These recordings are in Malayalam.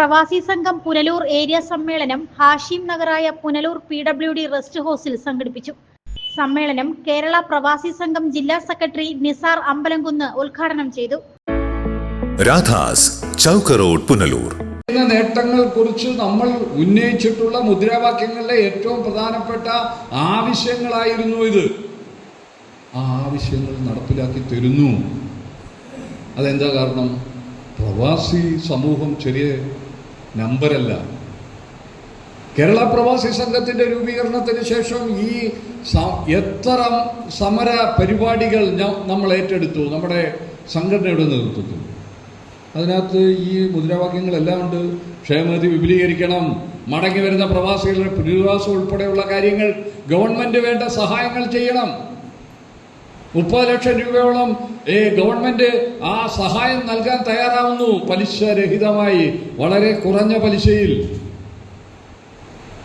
പ്രവാസി സംഘം പുനലൂർ ഏരിയ സമ്മേളനം Hashim നഗറായ Punalur P W D rest ഹൗസിൽ സംഘടിപ്പിച്ചു. സമ്മേളനം കേരള പ്രവാസി സംഘം ജില്ലാ സെക്രട്ടറി നിസാർ അമ്പലംകുന്ന് ഉദ്ഘാടനം ചെയ്തു. രാധാസ് ചൗക്ക റോഡ് പുനലൂർ. നേട്ടങ്ങൾ കുറിച്ച് നമ്മൾ ഉന്നയിച്ചിട്ടുള്ള മുദ്രാവാക്യങ്ങളിലെ ഏറ്റവും പ്രധാനപ്പെട്ട ആവശ്യങ്ങളായിരുന്നു ഇത്. ആ ആവശ്യങ്ങൾ നടപ്പിലാക്കി തരുന്നു. അതെന്താ കാരണം? പ്രവാസി സമൂഹം ചെറിയ നമ്പരല്ല. കേരള പ്രവാസി സംഘത്തിന്റെ രൂപീകരണത്തിന് ശേഷം ഈ എത്ര സമര പരിപാടികൾ നമ്മൾ ഏറ്റെടുത്തു നമ്മുടെ സംഘടനയുടെ നേതൃത്വത്തിൽ. അതിനകത്ത് ഈ മുദ്രാവാക്യങ്ങളെല്ലാം ഉണ്ട്. ക്ഷേമനിധി വിപുലീകരിക്കണം മടങ്ങി വരുന്ന പ്രവാസികളുടെ പുനരധിവാസം ഉൾപ്പെടെയുള്ള കാര്യങ്ങൾ ഗവൺമെന്റ് വേണ്ട സഹായങ്ങൾ ചെയ്യണം. മുപ്പത് ലക്ഷം രൂപയോളം ഏ, ഗവൺമെന്റ് ആ സഹായം നൽകാൻ തയ്യാറാവുന്നു. പലിശ രഹിതമായി വളരെ കുറഞ്ഞ പലിശയിൽ.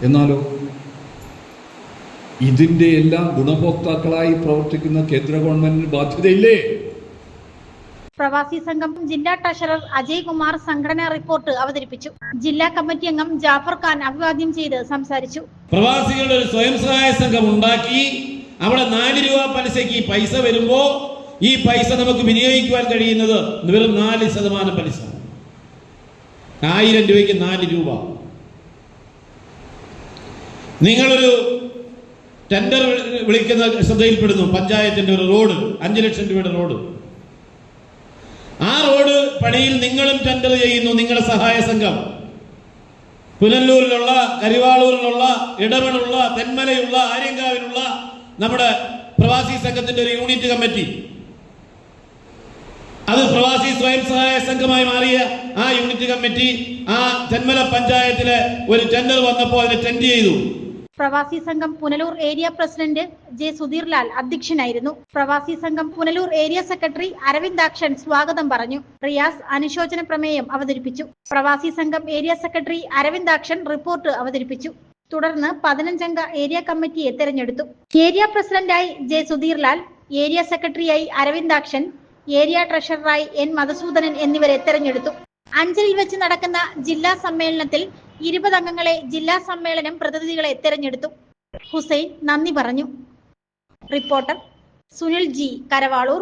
എന്നാലോ ഇതിന്റെ എല്ലാം ഗുണഭോക്താക്കളായി പ്രവർത്തിക്കുന്ന കേന്ദ്ര ഗവൺമെന്റിന് ബാധ്യതയില്ലേ? പ്രവാസി സംഘം ജില്ലാ ട്രഷറർ അജയ് കുമാർ സംഘടനാ റിപ്പോർട്ട് അവതരിപ്പിച്ചു. ജില്ലാ കമ്മിറ്റി അംഗം ജാഫർ ഖാൻ അഭിവാദ്യം ചെയ്ത് സംസാരിച്ചു. പ്രവാസികളുടെ ഒരു സ്വയം സഹായ സംഘം ഉണ്ടാക്കി അവിടെ നാല് രൂപ പലിശയ്ക്ക് പൈസ വരുമ്പോൾ ഈ പൈസ നമുക്ക് വിനിയോഗിക്കുവാൻ കഴിയുന്നത് വെറും നാല് ശതമാനം പലിശ. ആയിരം രൂപയ്ക്ക് നാല് രൂപ. നിങ്ങളൊരു ടെൻഡർ വിളിക്കുന്ന ശ്രദ്ധയിൽപ്പെടുന്നു. പഞ്ചായത്തിന്റെ ഒരു റോഡ് അഞ്ചു ലക്ഷം രൂപയുടെ റോഡ് ആ റോഡ് പണിയിൽ നിങ്ങളും ടെൻഡർ ചെയ്യുന്നു നിങ്ങളുടെ സഹായ സംഘം. പുനല്ലൂരിലുള്ള കരിവാളൂരിലുള്ള ഇടമണുള്ള തെന്മലയുള്ള ആര്യങ്കാവിലുള്ള നമ്മുടെ പ്രവാസി സംഘത്തിന്റെ ഒരു യൂണിറ്റ് കമ്മിറ്റി. അത് പ്രവാസി സ്വയം സഹായ സംഘമായി മാറിയ ആ യൂണിറ്റ് കമ്മിറ്റി ആ തെന്മല പഞ്ചായത്തിലെ ഒരു ടെൻഡർ വന്നപ്പോൾ അതിനെ ടെൻഡ് ചെയ്തു. പ്രവാസി സംഘം Punalur area president J Sudheer Lal അധ്യക്ഷനായിരുന്നു. പ്രവാസി സംഘം പുനലൂർ ഏരിയ സെക്രട്ടറി അരവിന്ദാക്ഷൻ സ്വാഗതം പറഞ്ഞു. റിയാസ് അനുശോചന പ്രമേയം അവതരിപ്പിച്ചു. പ്രവാസി സംഘം ഏരിയ സെക്രട്ടറി അരവിന്ദാക്ഷൻ റിപ്പോർട്ട് അവതരിപ്പിച്ചു. തുടർന്ന് പതിനഞ്ചംഗ ഏരിയ കമ്മിറ്റിയെ തെരഞ്ഞെടുത്തു. ഏരിയ പ്രസിഡന്റായി ജെ സുധീർലാൽ ഏരിയ സെക്രട്ടറിയായി അരവിന്ദാക്ഷൻ ഏരിയ ട്രഷററായി എൻ മധുസൂദനൻ എന്നിവരെ തെരഞ്ഞെടുത്തു. അഞ്ചലിൽ വെച്ച് നടക്കുന്ന ജില്ലാ സമ്മേളനത്തിൽ ഇരുപത് അംഗങ്ങളെ ജില്ലാ സമ്മേളനം പ്രതിനിധികളെ തെരഞ്ഞെടുത്തു. ഹുസൈൻ നന്ദി പറഞ്ഞു. Reporter Sunil G Karavalur.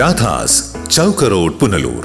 Radhas ചൗക്കറോഡ് Punalur.